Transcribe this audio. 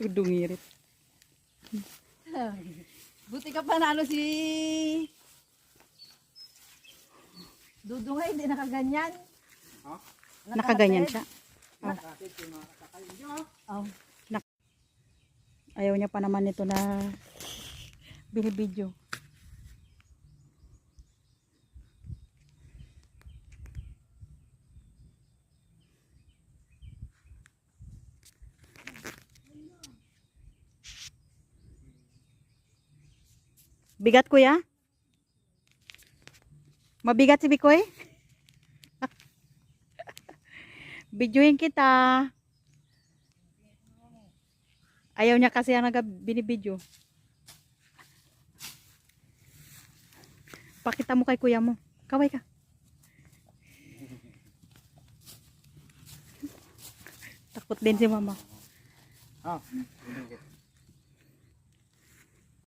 Tudungirit. Buti ka pa na ano si... Dudungay, hindi nakaganyan. Nakaganyan siya. Oh. Ayaw niya pa naman ito na binibidyo. Bigat kuya? Mabigat si Bikoy? Videoin kita. Ayaw niya kasi ang binibidyo. Pakita mo kay kuya mo. Kaway ka. Takot din si mama. Ah,